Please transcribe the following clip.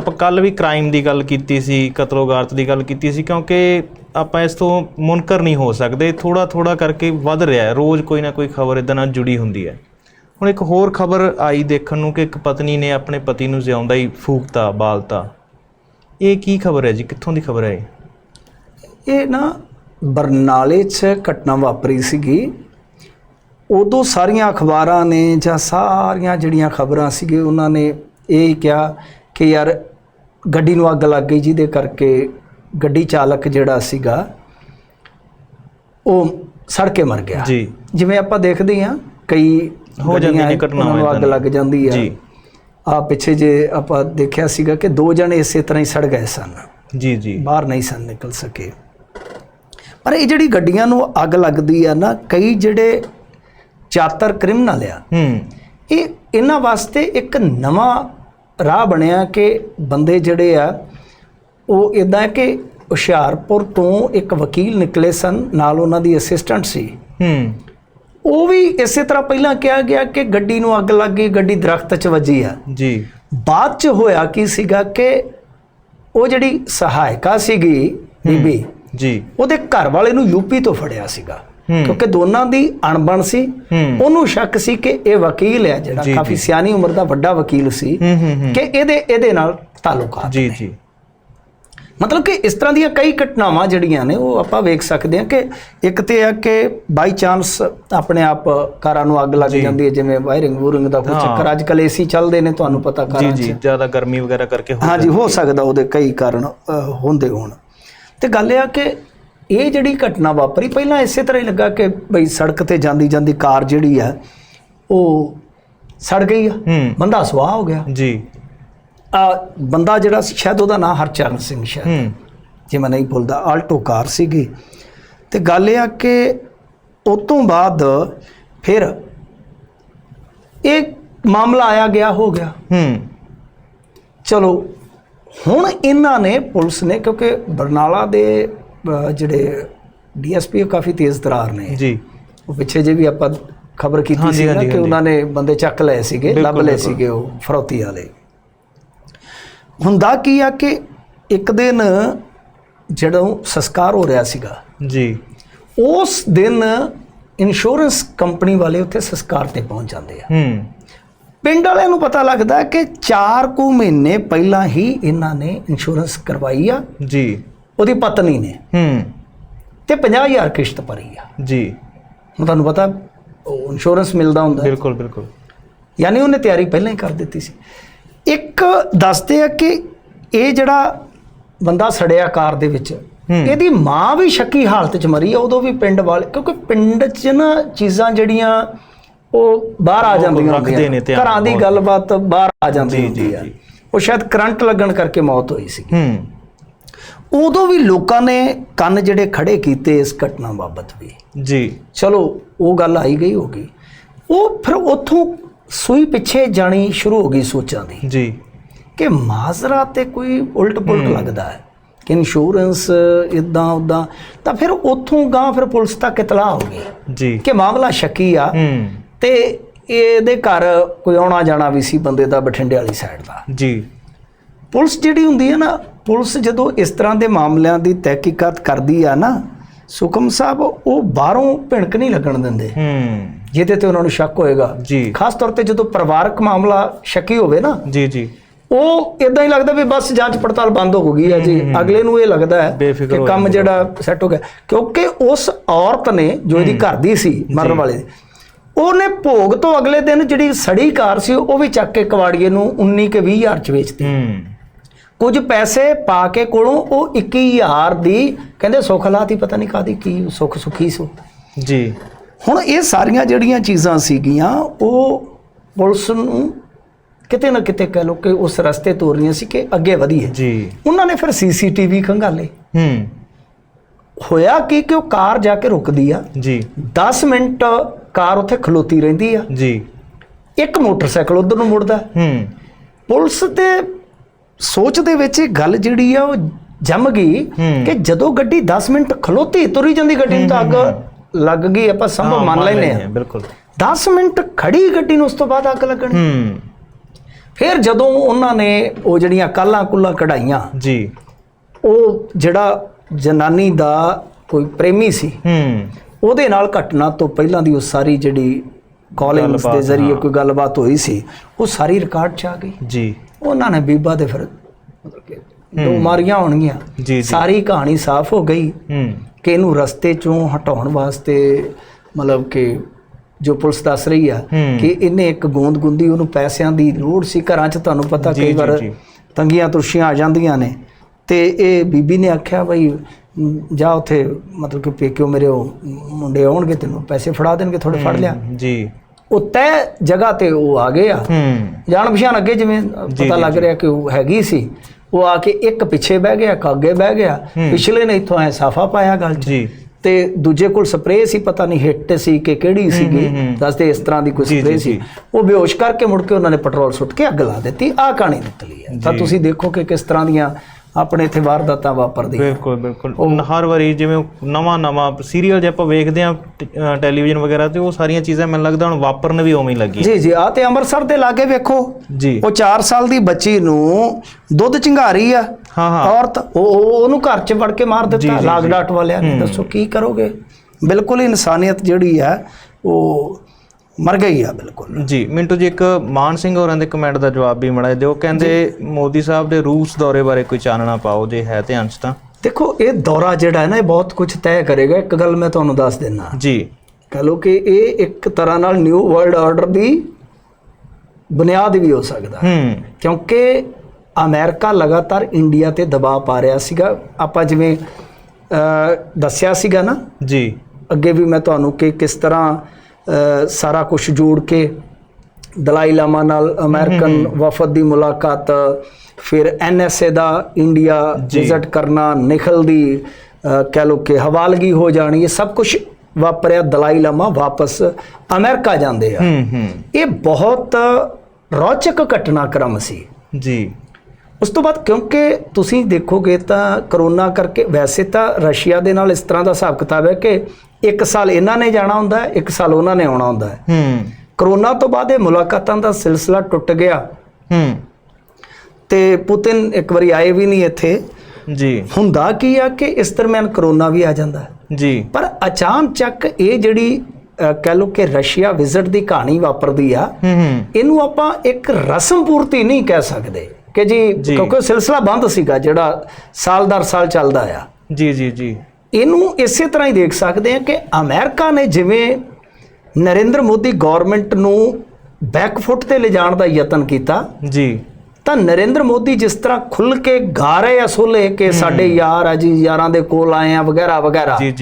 ਆਪਾਂ ਕੱਲ ਵੀ ਕ੍ਰਾਈਮ ਦੀ ਗੱਲ ਕੀਤੀ ਸੀ, ਕਤਲੋਗਾਰਤ ਦੀ ਗੱਲ ਕੀਤੀ ਸੀ, ਕਿਉਂਕਿ ਆਪਾਂ ਇਸ ਤੋਂ ਮੁਨਕਰ ਨਹੀਂ ਹੋ ਸਕਦੇ। ਥੋੜਾ ਥੋੜਾ ਕਰਕੇ ਵੱਧ ਰਿਹਾ ਹੈ। ਰੋਜ਼ ਕੋਈ ਨਾ ਕੋਈ ਖਬਰ ਇਦਾਂ ਨਾਲ ਜੁੜੀ ਹੁੰਦੀ ਹੈ। ਹੁਣ ਇੱਕ ਹੋਰ ਖਬਰ ਆਈ ਦੇਖਣ ਨੂੰ ਕਿ ਇੱਕ ਪਤਨੀ ਨੇ ਆਪਣੇ ਪਤੀ ਨੂੰ ਜਿਉਂਦਾ ਹੀ ਫੂਕਤਾ, ਬਾਲਤਾ। ਇਹ ਕੀ ਖਬਰ ਹੈ ਜੀ? ਕਿੱਥੋਂ ਦੀ ਖਬਰ ਹੈ ਇਹ? ਨਾ ਬਰਨਾਲੇ 'ਚ ਘਟਨਾ ਵਾਪਰੀ ਸੀਗੀ। ਉਦੋਂ ਸਾਰੀਆਂ ਅਖਬਾਰਾਂ ਨੇ ਜਾਂ ਸਾਰੀਆਂ ਜਿਹੜੀਆਂ ਖਬਰਾਂ ਸੀਗੇ ਉਹਨਾਂ ਨੇ ਇਹ ਕਿਹਾ ਕਿ ਯਾਰ ਗੱਡੀ ਨੂੰ ਅੱਗ ਲੱਗ ਗਈ ਜਿਹਦੇ ਕਰਕੇ ਗੱਡੀ ਚਾਲਕ ਜਿਹੜਾ ਸੀਗਾ ਉਹ ਸੜ ਕੇ ਮਰ ਗਿਆ। ਜੀ। ਜਿਵੇਂ ਆਪਾਂ ਦੇਖਦੇ ਹਾਂ ਕਈ ਹੋ ਜਾਂਦੀਆਂ ਨੇ ਘਟਨਾਵਾਂ ਅੱਗ ਲੱਗ ਜਾਂਦੀ ਆ ਜੀ। ਆ ਪਿੱਛੇ ਜੇ ਆਪਾਂ ਦੇਖਿਆ ਸੀਗਾ ਕਿ ਦੋ ਜਣੇ ਇਸੇ ਤਰ੍ਹਾਂ ਹੀ ਸੜ ਗਏ ਸਨ। ਜੀ ਜੀ। ਬਾਹਰ ਨਹੀਂ ਸਨ ਨਿਕਲ ਸਕੇ। ਪਰ ਇਹ ਜਿਹੜੀ ਗੱਡੀਆਂ ਨੂੰ ਅੱਗ ਲੱਗਦੀ ਆ ਨਾ ਕਈ ਜਿਹੜੇ ਚਾਤਰ ਕ੍ਰਿਮੀਨਲ ਆ ਹੂੰ। ਇਹ ਇਹਨਾਂ ਵਾਸਤੇ ਇੱਕ ਨਵਾਂ ਰਾਹ ਬਣਿਆ ਕਿ ਬੰਦੇ ਜਿਹੜੇ ਆ ਉਹ ਇਦਾਂ ਕਿ ਹੁਸ਼ਿਆਰਪੁਰ ਤੋਂ ਇੱਕ ਵਕੀਲ ਨਿਕਲੇ ਸਨ ਨਾਲ ਉਹਨਾਂ ਦੀ ਅਸਿਸਟੈਂਟ ਸੀ। ਹੂੰ। ਉਹ ਵੀ ਇਸੇ ਤਰ੍ਹਾਂ ਪਹਿਲਾਂ ਕਿਹਾ ਗਿਆ ਕਿ ਗੱਡੀ ਨੂੰ ਅੱਗ ਲੱਗ ਗਈ ਗੱਡੀ ਦਰਖਤ 'ਚ ਵੱਜੀ ਆ। ਜੀ। ਬਾਅਦ 'ਚ ਹੋਇਆ ਕੀ ਸੀਗਾ ਕਿ ਉਹ ਜਿਹੜੀ ਸਹਾਇਕਾ ਸੀਗੀ ਬੀਬੀ ਜੀ। ਉਹਦੇ ਘਰ ਵਾਲੇ ਨੂੰ ਯੂਪੀ ਤੋਂ ਫੜਿਆ ਸੀਗਾ। ਕਿਉਂਕਿ ਦੋਨਾਂ ਦੀ ਅਣਬਣ ਸੀ। ਉਹਨੂੰ ਸ਼ੱਕ ਸੀ ਕਿ ਇਹ ਵਕੀਲ ਹੈ ਜਿਹੜਾ ਜੀ, ਕਾਫੀ ਜੀ। ਸਿਆਣੀ ਉਮਰ ਦਾ ਵੱਡਾ ਵਕੀਲ ਸੀ ਕਿ ਇਹਦੇ ਇਹਦੇ ਨਾਲ ਤਾਲੁਕਾਤ ਜੀ ਜੀ। ਮਤਲਬ ਕਿ ਇਸ ਤਰ੍ਹਾਂ ਦੀਆਂ ਕਈ ਘਟਨਾਵਾਂ ਜਿਹੜੀਆਂ ਨੇ ਉਹ ਆਪਾਂ ਵੇਖ ਸਕਦੇ ਹਾਂ ਕਿ ਇੱਕ ਤੇ ਹੈ ਕਿ ਬਾਈ ਚਾਂਸ ਆਪਣੇ ਆਪ ਕਾਰਾਂ ਨੂੰ ਅੱਗ ਲੱਗ ਜੀ। ਜਾਂਦੀ ਹੈ ਜਿਵੇਂ ਵਾਇਰਿੰਗ ਵੂਰਿੰਗ ਦਾ ਕੋਈ। ਚੱਕਰ। ਅੱਜ ਕੱਲ ਏਸੀ ਚੱਲਦੇ ਨੇ ਤੁਹਾਨੂੰ ਪਤਾ ਜੀ ਕਾਰਾਂ 'ਚ। ਜੀ ਜ਼ਿਆਦਾ ਗਰਮੀ ਵਗੈਰਾ ਕਰਕੇ ਹੋ ਹਾਂਜੀ ਹੋ ਸਕਦਾ ਉਹਦੇ ਕਈ ਕਾਰਨ ਹੁੰਦੇ ਹੋਣ। ਤੇ ਗੱਲ ਇਹ ਆ ਕਿ ਇਹ ਜਿਹੜੀ ਘਟਨਾ ਵਾਪਰੀ ਪਹਿਲਾਂ ਇਸੇ ਤਰ੍ਹਾਂ ਹੀ ਲੱਗਾ ਕਿ ਬਈ ਸੜਕ ਤੇ ਜਾਂਦੀ ਜਾਂਦੀ ਕਾਰ ਜਿਹੜੀ ਆ ਉਹ ਸੜ ਗਈ ਆ। ਬੰਦਾ ਸੁਆਹ ਹੋ ਗਿਆ। ਜੀ। ਆ ਬੰਦਾ ਜਿਹੜਾ ਸੀ ਸ਼ਾਇਦ ਉਹਦਾ ਨਾਮ ਹਰਚਰਨ ਸਿੰਘ ਸ਼ਾਇਦ। ਜੇ ਮੈਂ ਨਹੀਂ ਭੁੱਲਦਾ ਆਲਟੋ ਕਾਰ ਸੀਗੀ। ਤੇ ਗੱਲ ਇਹ ਆ ਕਿ ਉਸ ਤੋਂ ਬਾਅਦ ਫਿਰ ਇਹ ਮਾਮਲਾ ਆਇਆ ਗਿਆ ਹੋ ਗਿਆ। ਹੂੰ। ਚਲੋ ਹੁਣ ਇਹਨਾਂ ਨੇ ਪੁਲਿਸ ਨੇ ਕਿਉਂਕਿ ਬਰਨਾਲਾ ਦੇ ਜਿਹੜੇ ਡੀਐਸਪੀ ਕਾਫੀ ਤੇਜ਼ ਤਰਾਰ ਨੇ। ਜੀ। ਉਹ ਪਿੱਛੇ ਜੇ ਵੀ ਆਪਾਂ ਖਬਰ ਕੀਤੀ ਸੀ ਨਾ ਕਿ। ਉਹਨਾਂ ਨੇ ਬੰਦੇ ਚੱਕ ਲਏ ਸੀਗੇ ਲੱਭ ਲਏ। ਸੀਗੇ ਉਹ ਫਰੌਤੀ ਵਾਲੇ। ਹੁੰਦਾ ਕੀ ਆ ਕਿ ਇੱਕ ਦਿਨ ਜਦੋਂ ਸੰਸਕਾਰ ਹੋ ਰਿਹਾ ਸੀਗਾ ਜੀ। ਉਸ ਦਿਨ ਇੰਸ਼ੋਰੈਂਸ ਕੰਪਨੀ ਵਾਲੇ ਉੱਥੇ ਸੰਸਕਾਰ ਤੇ ਪਹੁੰਚ ਜਾਂਦੇ ਆ। ਹੂੰ। ਪਿੰਡ ਵਾਲਿਆਂ ਨੂੰ ਪਤਾ ਲੱਗਦਾ ਕਿ 4 ਕੁ ਮਹੀਨੇ ਪਹਿਲਾਂ ਹੀ ਇਹਨਾਂ ਨੇ ਇੰਸ਼ੋਰੈਂਸ ਕਰਵਾਈ ਆ। ਜੀ। ਉਹਦੀ ਪਤਨੀ ਨੇ। ਹੂੰ। ਤੇ 50000 ਕਿਸ਼ਤ ਭਰੀ ਆ। ਜੀ। ਹੁਣ ਤੁਹਾਨੂੰ ਪਤਾ ਉਹ ਇੰਸ਼ੋਰੈਂਸ ਮਿਲਦਾ ਹੁੰਦਾ। ਬਿਲਕੁਲ ਬਿਲਕੁਲ। ਯਾਨੀ ਉਹਨੇ ਤਿਆਰੀ ਪਹਿਲਾਂ ਹੀ ਕਰ ਦਿੱਤੀ ਸੀ। ਇੱਕ ਦੱਸਦੇ ਆ ਕਿ ਇਹ ਜਿਹੜਾ ਬੰਦਾ ਸੜਿਆ ਕਾਰ ਦੇ ਵਿੱਚ। ਇਹਦੀ ਮਾਂ ਵੀ ਸ਼ੱਕੀ ਹਾਲਤ 'ਚ ਮਰੀ ਆ ਉਦੋਂ ਵੀ ਪਿੰਡ ਵਾਲੇ ਕਿਉਂਕਿ ਪਿੰਡ 'ਚ ਨਾ ਚੀਜ਼ਾਂ ਜਿਹੜੀਆਂ ਉਹ ਬਾਹਰ ਆ ਜਾਂਦੀਆਂ ਹੁੰਦੀਆਂ ਘਰਾਂ ਦੀ। ਗੱਲਬਾਤ ਬਾਹਰ ਆ ਜਾਂਦੀ ਹੁੰਦੀ ਆ। ਉਹ ਸ਼ਾਇਦ ਕਰੰਟ ਲੱਗਣ ਕਰਕੇ ਮੌਤ ਹੋਈ ਸੀ। ਹੂੰ। ਉਦੋਂ ਵੀ ਲੋਕਾਂ ਨੇ ਕੰਨ ਜਿਹੜੇ ਖੜੇ ਕੀਤੇ ਇਸ ਘਟਨਾ ਬਾਬਤ ਵੀ। ਜੀ। ਚਲੋ ਉਹ ਗੱਲ ਆਈ ਗਈ ਹੋ ਗਈ। ਉਹ ਫਿਰ ਉੱਥੋਂ ਸੂਈ ਪਿੱਛੇ ਜਾਣੀ ਸ਼ੁਰੂ ਹੋ ਗਈ ਸੋਚਾਂ ਦੀ। ਜੀ। ਕਿ ਮਾਜ਼ਰਾ ਤੇ ਕੋਈ ਉਲਟ ਪੁਲਟ ਲੱਗਦਾ ਹੈ ਕਿ ਇੰਸ਼ੋਰੈਂਸ ਇਦਾਂ ਉਦਾਂ ਤਾਂ ਫਿਰ ਉੱਥੋਂ ਗਾਂ ਫਿਰ ਪੁਲਿਸ ਤੱਕ ਇਤਲਾਹ ਹੋ ਗਈ ਜੀ। ਕਿ ਮਾਮਲਾ ਸ਼ੱਕੀ ਆ। ਤੇ ਇਹਦੇ ਘਰ ਕੋਈ ਆਉਣਾ ਜਾਣਾ ਵੀ ਸੀ ਬੰਦੇ ਦਾ ਬਠਿੰਡੇ ਵਾਲੀ ਸਾਈਡ ਦਾ। ਜੀ। ਪੁਲਿਸ ਜਿਹੜੀ ਹੁੰਦੀ ਹੈ ਨਾ ਪੁਲਿਸ ਜਦੋਂ ਇਸ ਤਰ੍ਹਾਂ ਦੇ ਮਾਮਲਿਆਂ ਦੀ ਤਹਿਕੀਕਾਤ ਕਰਦੀ ਆ ਨਾ ਸੁਖਮ ਸਾਹਿਬ ਉਹ ਬਾਹਰੋਂ ਭਿਣਕ ਨਹੀਂ ਲੱਗਣ ਦਿੰਦੇ। ਹੂੰ। ਜਿਹਦੇ ਤੇ ਉਹਨਾਂ ਨੂੰ ਸ਼ੱਕ ਹੋਏਗਾ। ਜੀ। ਖਾਸ ਤੌਰ ਤੇ ਜਦੋਂ ਪਰਿਵਾਰਕ ਮਾਮਲਾ ਸ਼ੱਕੀ ਹੋਵੇ ਨਾ ਜੀ ਜੀ। ਉਹ ਇਦਾਂ ਹੀ ਲੱਗਦਾ ਵੀ ਬਸ ਜਾਂਚ ਪੜਤਾਲ ਬੰਦ ਹੋ ਗਈ ਹੈ ਜੀ। ਅਗਲੇ ਨੂੰ ਇਹ ਲੱਗਦਾ ਹੈ ਕਿ ਕੰਮ ਜਿਹੜਾ ਸੈੱਟ ਹੋ ਗਿਆ। ਕਿਉਂਕਿ ਉਸ ਔਰਤ ਨੇ ਜੋ ਇਹਦੀ ਘਰ ਦੀ ਸੀ ਮਰਨ ਵਾਲੇ ਦੀ, ਉਹਨੇ ਭੋਗ ਤੋਂ ਅਗਲੇ ਦਿਨ ਜਿਹੜੀ ਸੜੀ ਕਾਰ ਸੀ ਉਹ ਵੀ ਚੱਕ ਕੇ ਕਵਾੜੀਏ ਨੂੰ 19 ਕੇ 20 ਹਜ਼ਾਰ ਚ ਵੇਚਤੀ। ਹੂੰ। ਕੁਝ ਪੈਸੇ ਪਾ ਕੇ ਕੋਲੋਂ ਉਹ 21000 ਦੀ ਕਹਿੰਦੇ ਸੁੱਖ ਲਾਤੀ ਪਤਾ ਨਹੀਂ ਕਾਦੀ ਕੀ ਸੁੱਖ ਸੁਖੀ ਸੋ। ਜੀ। ਹੁਣ ਇਹ ਸਾਰੀਆਂ ਜਿਹੜੀਆਂ ਚੀਜ਼ਾਂ ਸੀਗੀਆਂ ਉਹ ਪੁਲਿਸ ਨੂੰ ਕਿਤੇ ਨਾ ਕਿਤੇ ਕਹਿ ਲੋ ਕਿ ਉਸ ਰਸਤੇ ਤੋਰ ਰਹੀਆਂ ਸੀ ਕਿ ਅੱਗੇ ਵਧੀਏ। ਜੀ। ਉਹਨਾਂ ਨੇ ਫਿਰ ਸੀਸੀਟੀਵੀ ਖੰਗਾਲੇ। ਹੂੰ। ਹੋਇਆ ਕੀ ਕਿ ਉਹ ਕਾਰ ਜਾ ਕੇ ਰੁਕਦੀ ਆ। ਜੀ। 10 ਮਿੰਟ ਕਾਰ ਉੱਥੇ ਖਲੋਤੀ ਰਹਿੰਦੀ ਆ। ਜੀ। ਇੱਕ ਮੋਟਰਸਾਈਕਲ ਉਧਰ ਨੂੰ ਮੁੜਦਾ। ਹੂੰ। ਪੁਲਿਸ ਦੇ ਸੋਚ ਦੇ ਵਿੱਚ ਇਹ ਗੱਲ ਜਿਹੜੀ ਆ ਉਹ ਜੰਮ ਗਈ। ਕਿ ਜਦੋਂ ਗੱਡੀ 10 ਮਿੰਟ ਖਲੋਤੀ ਤੁਰੀ ਜਾਂਦੀ ਗੱਡੀ ਨੂੰ ਤਾਂ ਅੱਗ ਲੱਗ ਗਈ ਆਪਾਂ ਸੰਭਵ ਮੰਨ ਲੈਨੇ ਆ ਬਿਲਕੁਲ। 10 ਮਿੰਟ ਖੜੀ ਗੱਡੀ ਨੂੰ ਉਸ ਤੋਂ ਬਾਅਦ ਅੱਗ ਲੱਗਣੀ। ਹੂੰ। ਫਿਰ ਜਦੋਂ ਉਹਨਾਂ ਨੇ ਉਹ ਜਿਹੜੀਆਂ ਕਾਲਾਂ ਕੁੱਲਾਂ ਕਢਾਈਆਂ ਜੀ। ਉਹ ਜਿਹੜਾ ਜਨਾਨੀ ਦਾ ਕੋਈ ਪ੍ਰੇਮੀ ਸੀ ਹੂੰ। ਉਹਦੇ ਨਾਲ ਘਟਨਾ ਤੋਂ ਪਹਿਲਾਂ ਦੀ ਉਹ ਸਾਰੀ ਜਿਹੜੀ ਕਾਲਿੰਗਸ ਦੇ ਜ਼ਰੀਏ। ਕੋਈ ਗੱਲਬਾਤ ਹੋਈ ਸੀ ਉਹ ਸਾਰੀ ਰਿਕਾਰਡ 'ਚ ਆ ਗਈ। ਜੀ। ਉਹਨਾਂ ਨੇ ਬੀਬਾ ਦੇ ਫਿਰ ਮਤਲਬ ਕਿ ਦੋ ਮਾਰੀਆਂ ਹੋਣਗੀਆਂ। ਜੀ ਸਾਰੀ ਕਹਾਣੀ ਸਾਫ਼ ਹੋ ਗਈ ਕਿ ਇਹਨੂੰ ਰਸਤੇ ਚੋਂ ਹਟਾਉਣ ਵਾਸਤੇ ਮਤਲਬ ਕਿ ਜੋ ਪੁਲਿਸ ਦੱਸ ਰਹੀ ਆ। ਕਿ ਇਹਨੇ ਇੱਕ ਗੋਂਦ ਗੁੰਦੀ ਉਹਨੂੰ ਪੈਸਿਆਂ ਦੀ ਲੋੜ ਸੀ। ਘਰਾਂ 'ਚ ਤੁਹਾਨੂੰ ਪਤਾ ਕਈ ਵਾਰ। ਤੰਗੀਆਂ ਤੁਰਸ਼ੀਆਂ ਆ ਜਾਂਦੀਆਂ ਨੇ। ਤੇ ਇਹ ਬੀਬੀ ਨੇ ਆਖਿਆ ਬਈ ਜਾ ਉੱਥੇ ਮਤਲਬ ਕਿ ਪੇਕਿਓ ਮੇਰੇ ਉਹ ਮੁੰਡੇ ਆਉਣਗੇ ਤੈਨੂੰ ਪੈਸੇ ਫੜਾ ਦੇਣਗੇ ਥੋੜੇ ਫੜ ਲਿਆ। ਜੀ। ਉਹ ਤੈ ਜਗ੍ਹਾ ਤੇ ਉਹ ਆ ਗਏ ਆ। ਜਾਣ ਪਛਾਣ ਅੱਗੇ ਜਿਵੇਂ ਪਤਾ ਲੱਗ ਰਿਹਾ ਕਿ ਉਹ ਹੈਗੀ ਸੀ ਉਹ ਆ ਕੇ ਇੱਕ ਪਿੱਛੇ ਬਹਿ ਗਿਆ ਇੱਕ ਅੱਗੇ ਬਹਿ ਗਿਆ। ਪਿਛਲੇ ਨੇ ਇੱਥੋਂ ਐ ਸਾਫਾ ਪਾਇਆ ਗੱਲ 'ਚ। ਜੀ। ਤੇ ਦੂਜੇ ਕੋਲ ਸਪਰੇਅ ਸੀ ਪਤਾ ਨਹੀਂ ਹਿੱਟ ਸੀ ਕਿ ਕਿਹੜੀ ਸੀਗੀ। ਦੱਸਦੇ ਇਸ ਤਰ੍ਹਾਂ ਦੀ ਕੋਈ ਸਪਰੇਅ ਸੀ। ਉਹ ਬੇਹੋਸ਼ ਕਰਕੇ ਮੁੜ ਕੇ ਉਹਨਾਂ ਨੇ ਪੈਟਰੋਲ ਸੁੱਟ ਕੇ ਅੱਗ ਲਾ ਦਿੱਤੀ ਆਹ ਕਹਾਣੀ ਨਿਕਲੀ ਹੈ। ਤਾਂ। ਤੁਸੀਂ ਦੇਖੋ ਕਿ ਕਿਸ ਤਰ੍ਹਾਂ ਦੀਆਂ ਆਪਣੇ ਇੱਥੇ ਵਾਰਦਾਤਾਂ ਵਾਪਰਦੀਆਂ। ਬਿਲਕੁਲ ਬਿਲਕੁਲ। ਹਰ ਵਾਰੀ ਜਿਵੇਂ ਨਵਾਂ ਨਵਾਂ ਸੀਰੀਅਲ ਜੇ ਆਪਾਂ ਵੇਖਦੇ ਆ ਟੈਲੀਵਿਜ਼ਨ ਵਗੈਰਾ ਤੇ ਉਹ ਸਾਰੀਆਂ ਚੀਜ਼ਾਂ ਮੈਨੂੰ ਲੱਗਦਾ ਹੁਣ ਵਾਪਰਨ ਵੀ ਉਵੇਂ ਹੀ ਲੱਗੀ ਜੀ ਜੀ ਆ ਤੇ ਅੰਮ੍ਰਿਤਸਰ ਦੇ ਲਾਗੇ ਵੇਖੋ। ਜੀ। ਉਹ 4 ਸਾਲ ਦੀ ਬੱਚੀ ਨੂੰ ਦੁੱਧ ਚਿੰਗਾਰੀ ਆ। ਹਾਂ ਹਾਂ। ਔਰਤ ਉਹ ਉਹ- ਉਹਨੂੰ ਘਰ 'ਚ ਵੜ ਕੇ ਮਾਰ ਦਿੱਤਾ। ਜੀ, ਲਾਗ ਜੀ। ਡਾਟ ਵਾਲਿਆਂ ਨੇ। ਦੱਸੋ ਕੀ ਕਰੋਗੇ? ਬਿਲਕੁਲ ਇਨਸਾਨੀਅਤ ਜਿਹੜੀ ਆ ਉਹ ਮਰ ਗਈ ਆ ਬਿਲਕੁਲ। ਜੀ ਮਿੰਟੂ ਜੀ ਇੱਕ ਮਾਨ ਸਿੰਘ ਹੋਰਾਂ ਦੇ ਕਮੈਂਟ ਦਾ ਜਵਾਬ ਵੀ ਮੜਾ ਦਿਓ। ਕਹਿੰਦੇ ਮੋਦੀ ਸਾਹਿਬ ਦੇ ਰੂਸ ਦੌਰੇ ਬਾਰੇ ਕੋਈ ਚਾਨਣਾ ਪਾਓ ਜੇ ਹੈ ਤੇ ਅੰਸ਼ ਤਾਂ। ਦੇਖੋ ਇਹ ਦੌਰਾ ਜਿਹੜਾ ਹੈ ਨਾ ਇਹ ਬਹੁਤ ਕੁਝ ਤੈਅ ਕਰੇਗਾ। ਇੱਕ ਗੱਲ ਮੈਂ ਤੁਹਾਨੂੰ ਦੱਸ ਦਿੰਦਾ। ਜੀ। ਕਹ ਲੋ ਕਿ ਇਹ ਇੱਕ ਤਰ੍ਹਾਂ ਨਾਲ ਨਿਊ ਵਰਲਡ ਆਰਡਰ ਦੀ ਬੁਨਿਆਦ ਵੀ ਹੋ ਸਕਦਾ। ਹੂੰ। ਕਿਉਂਕਿ ਅਮਰੀਕਾ ਲਗਾਤਾਰ ਇੰਡੀਆ ਤੇ ਦਬਾਅ ਪਾ ਰਿਹਾ ਸੀਗਾ। ਆਪਾਂ ਜਿਵੇਂ ਅ, ਦੱਸਿਆ ਸੀਗਾ ਨਾ। ਜੀ। ਅੱਗੇ ਵੀ ਮੈਂ ਤੁਹਾਨੂੰ ਕਿ ਕਿਸ ਤਰ੍ਹਾਂ ਸਾਰਾ ਕੁਝ ਜੋੜ ਕੇ ਦਲਾਈ ਲਾਮਾ ਨਾਲ ਅਮਰੀਕਨ ਵਫਦ ਦੀ ਮੁਲਾਕਾਤ ਫਿਰ ਐਨਐਸਏ ਦਾ ਇੰਡੀਆ। ਵਿਜ਼ਿਟ ਕਰਨਾ ਨਿਖਲ ਦੀ ਕਹਿ ਲੋ ਕਿ ਹਵਾਲਗੀ ਹੋ ਜਾਣੀ ਇਹ ਸਭ ਕੁਝ ਵਾਪਰਿਆ ਦਲਾਈ ਲਾਮਾ ਵਾਪਸ ਅਮਰੀਕਾ ਜਾਂਦੇ ਆ। ਇਹ ਬਹੁਤ ਰੌਚਕ ਘਟਨਾਕ੍ਰਮ ਸੀ। ਜੀ। ਉਸ ਤੋਂ ਬਾਅਦ ਕਿਉਂਕਿ ਤੁਸੀਂ ਦੇਖੋਗੇ ਤਾਂ ਕਰੋਨਾ ਕਰਕੇ ਵੈਸੇ ਤਾਂ ਰਸ਼ੀਆ ਦੇ ਨਾਲ ਇਸ ਤਰ੍ਹਾਂ ਦਾ ਹਿਸਾਬ ਕਿਤਾਬ ਹੈ ਕਿ ਇੱਕ ਸਾਲ ਇਹਨਾਂ ਨੇ ਜਾਣਾ ਹੁੰਦਾ ਹੈ ਇੱਕ ਸਾਲ ਉਹਨਾਂ ਨੇ ਆਉਣਾ ਹੁੰਦਾ ਹੈ। ਹੂੰ। ਕਰੋਨਾ ਤੋਂ ਬਾਅਦ ਇਹ ਮੁਲਾਕਾਤਾਂ ਦਾ ਸਿਲਸਿਲਾ ਟੁੱਟ ਗਿਆ। ਹੂੰ। ਤੇ ਪੁਤਿਨ ਇੱਕ ਵਾਰੀ ਆਏ ਵੀ ਨਹੀਂ ਇੱਥੇ। ਜੀ। ਹੁੰਦਾ ਕੀ ਆ ਕਿ ਇਸ ਦਰਮਿਆਨ ਕਰੋਨਾ ਵੀ ਆ ਜਾਂਦਾ ਜੀ। ਪਰ ਅਚਾਨਚੱਕ ਇਹ ਜਿਹੜੀ ਕਹਿ ਲਓ ਕਿ ਰਸ਼ੀਆ ਵਿਜ਼ਿਟ ਦੀ ਕਹਾਣੀ ਵਾਪਰਦੀ ਆ ਹੂੰ ਹੂੰ। ਇਹਨੂੰ ਆਪਾਂ ਇੱਕ ਰਸਮ ਪੂਰਤੀ ਨਹੀਂ ਕਹਿ ਸਕਦੇ। ਕਿ ਜੀ। ਕਿਉਂਕਿ ਸਿਲਸਿਲਾ ਬੰਦ ਸੀਗਾ ਜਿਹੜਾ ਸਾਲ ਦਰ ਸਾਲ ਚੱਲਦਾ ਆ। ਜੀ ਜੀ ਜੀ। ਇਹਨੂੰ ਇਸੇ ਤਰ੍ਹਾਂ ਹੀ ਦੇਖ ਸਕਦੇ ਹਾਂ ਕਿ ਅਮਰੀਕਾ ਨੇ ਜਿਵੇਂ ਨਰਿੰਦਰ ਮੋਦੀ ਗਵਰਨਮੈਂਟ ਨੂੰ ਬੈਕਫੁੱਟ ਤੇ ਲਿਜਾਣ ਦਾ ਯਤਨ ਕੀਤਾ ਜੀ। ਤਾਂ ਨਰਿੰਦਰ ਮੋਦੀ ਜਿਸ ਤਰ੍ਹਾਂ ਖੁੱਲ ਕੇ ਗਾ ਰਹੇ ਆ ਸੋਲੇ ਕਿ ਸਾਡੇ ਯਾਰ ਆ ਜੀ ਯਾਰਾਂ ਦੇ ਕੋਲ ਆਏ ਆ ਵਗੈਰਾ ਵਗੈਰਾ। ਜੀ।